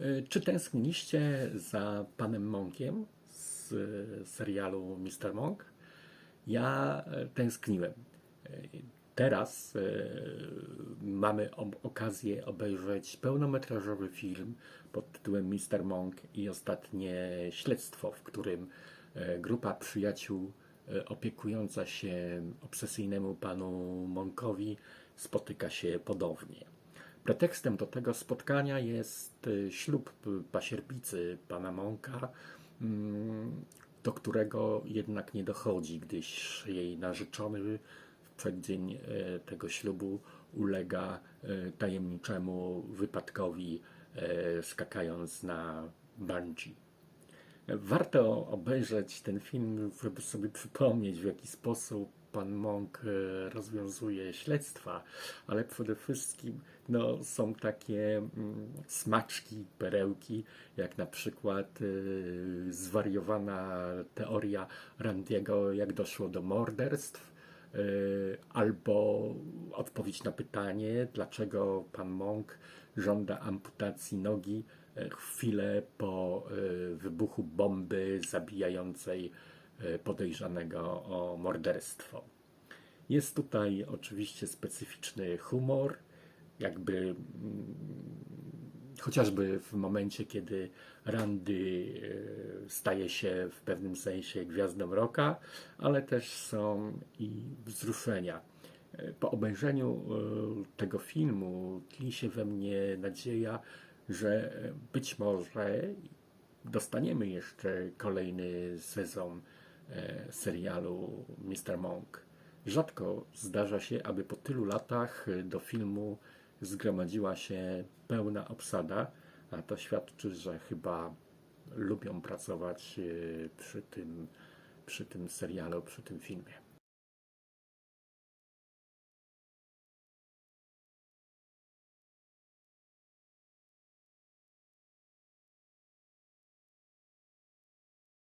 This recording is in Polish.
E, Czy tęskniliście za panem Monkiem z e, serialu Mr. Monk? Ja e, tęskniłem. Teraz mamy okazję obejrzeć pełnometrażowy film pod tytułem Mr. Monk i ostatnie śledztwo, w którym grupa przyjaciół opiekująca się obsesyjnemu panu Monkowi spotyka się ponownie. Pretekstem do tego spotkania jest y, ślub pasierbicy pana Monka, mm, do którego jednak nie dochodzi, gdyż jej narzeczony w przeddzień e, tego ślubu ulega e, tajemniczemu wypadkowi, skakając na bungee. Warto obejrzeć ten film, żeby sobie przypomnieć, w jaki sposób pan Monk e, rozwiązuje śledztwa, ale przede wszystkim no, są takie mm, smaczki, perełki, jak na przykład e, zwariowana teoria Randiego, jak doszło do morderstw, e, albo odpowiedź na pytanie, dlaczego pan Monk żąda amputacji nogi chwilę po wybuchu bomby zabijającej podejrzanego o morderstwo. Jest tutaj oczywiście specyficzny humor, jakby mm, chociażby w momencie, kiedy Randy e, staje się w pewnym sensie gwiazdą rocka, ale też są i wzruszenia. E, Po obejrzeniu e, tego filmu tli się we mnie nadzieja, że e, być może dostaniemy jeszcze kolejny sezon e, serialu Mr. Monk. Rzadko zdarza się, aby po tylu latach e, do filmu zgromadziła się pełna obsada, a to świadczy, że chyba lubią pracować e, przy tym, przy tym serialu, przy tym filmie.